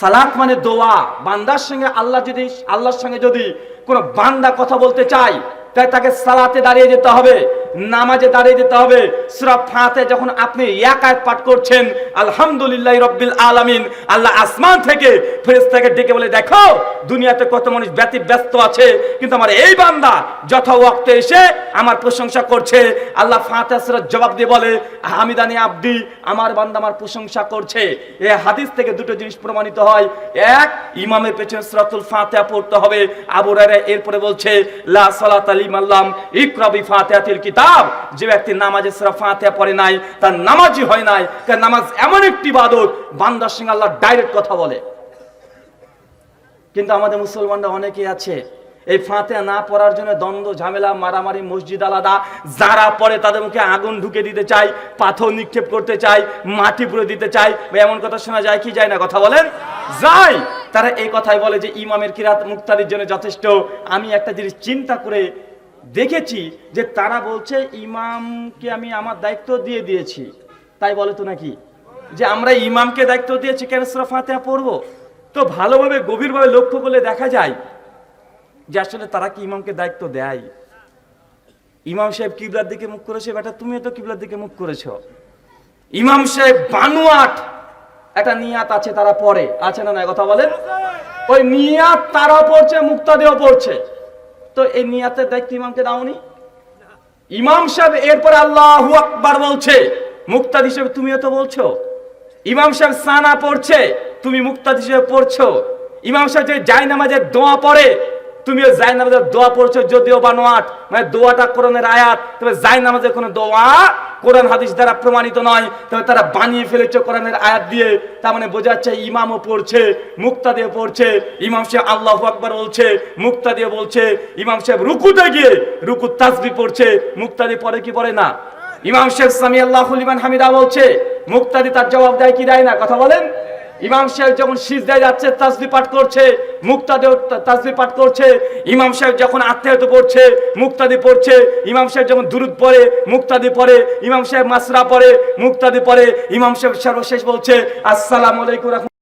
সালাত মানে দোয়া। বান্দার সঙ্গে আল্লাহ যদি আল্লাহর সঙ্গে যদি কোনো বান্দা কথা বলতে চায়, তাই তাকে সালাতে দাঁড়িয়ে যেতে হবে। নামাজে দাঁড়িয়ে যেতে হবে। সূরা ফাতে যখন আপনি এক আয়াত পাঠ করছেন, আলহামদুলিল্লাহ রব্বিল আলামিন, আল্লাহ আসমান থেকে ফেরেশতাকে ডেকে বলে, দেখো, দুনিয়াতে কত মানুষ ব্যতি ব্যস্ত আছে, কিন্তু আমার এই বান্দা যথা ওয়াক্তে এসে আমার প্রশংসা করছে। আল্লাহ ফাতে সুরা জবাব দিয়ে বলে, হামিদানি আব্দি, আমার বান্দা আমার প্রশংসা করছে। এ হাদিস থেকে দুটো জিনিস প্রমাণিত হয়। এক, ইমামের পেছনে সূরাতুল ফাতিহা পড়তে হবে। আবু হুরায়রা এরপরে বলছে, লা সালাত আলি মাল্লাম ইকরা বি ফাতিহাতিল কিতাব যে ব্যক্তি নামাজে সূরা ফাতিহা পড়ে নাই, তার নামাজই হয় নাই, কারণ নামাজ এমন একটি ইবাদত বান্দার সঙ্গে আল্লাহ ডাইরেক্ট কথা বলে। কিন্তু আমাদের মুসলমানরা অনেকেই আছে, এই ফাতেহা না পড়ার জন্য দ্বন্দ্ব, ঝামেলা, মারামারি, মসজিদ আলাদা, যারা পড়ে তাদের মুখে আগুন ঢুকে দিতে চাই পাথর নিক্ষেপ করতে চাই মাটি পুড়ে দিতে চাই এমন কথা শোনা যায় কি যায় না? কথা বলেন? যায়। তারা এই কথাই বলে যে, ইমামের কিরাত মুক্তাদির জন্য যথেষ্ট। আমি একটা জিনিস চিন্তা করে দেখেছি যে তারা বলছে, ইমামকে আমি আমার দায়িত্ব দিয়ে দিয়েছি। তাই বলে তো নাকি? যে আমরা ইমামকে দায়িত্ব দিয়েছি কেন সুরা ফাতেহা পড়ব? তো ভালোভাবে, গভীরভাবে লক্ষ্য করলে দেখা যায় যে আসলে তারা কি ইমামকে দায়িত্ব দেয়? ইমাম সাহেব কিবলার দিকে মুখ করেছে, বেটা, তুমিও তো কিবলার দিকে মুখ করেছ। ইমাম সাহেব বানুয়াট একটা নিয়াত আছে, তারা পড়ে। আছে না না কথা বলেন? ওই নিয়াত তারাও পড়ছে, মুক্তাদেও পড়ছে। তো এই নিয়াতের দায়িত্ব ইমামকে দাওনি? ইমাম সাহেব এরপর আল্লাহ আকবার বলছে, মুক্তাদ হিসেবে তুমিও তো বলছো? ইমাম সাহেব সানা পড়ছে, তুমি মুক্তাদ হিসেবে পড়ছো? ইমাম সাহেব যে জায়নামাজের দোয়া পড়ে তুমিও জায় নামাজের দোয়া পড়ছো যদিও বানোয়াট মানে দোয়াটা কোরআনের আয়াত, তবে জায় নামাজের কোনো দোয়া কোরআন হাদিস দ্বারা প্রমাণিত নয়, তবে তারা বানিয়ে ফেলেছে কোরআনের আয়াত দিয়ে, তার মানে বোঝা যাচ্ছে ইমামও পড়ছে মুক্তা দিয়ে পড়ছে, ইমাম সাহেব আল্লাহ আকবার বলছে মুক্তা দিয়ে বলছে, ইমাম সাহেব রুকুতে গিয়ে রুকু তাসবি পড়ছে মুক্তা দিয়ে পড়ে কি পড়ে না? ইমাম শেখ সামি আল্লাহ হামিদা বলছে, মুক্তাদি তার জবাব দেয় কি দেয় না, কথা বলেন? ইমাম সাহেব যখন সিজদায় যাচ্ছে, তাসবি পাঠ করছে মুক্তাদি তাসবি পাঠ করছে, ইমাম সাহেব যখন আত্মায়ত পড়ছে, মুক্তাদি পড়ছে, ইমাম সাহেব যখন দুরুদ পরে মুক্তাদি পরে ইমাম সাহেব মাসরা পরে মুক্তাদি পরে ইমাম সাহেব সর্বশেষ বলছে, আসসালামু আলাইকুম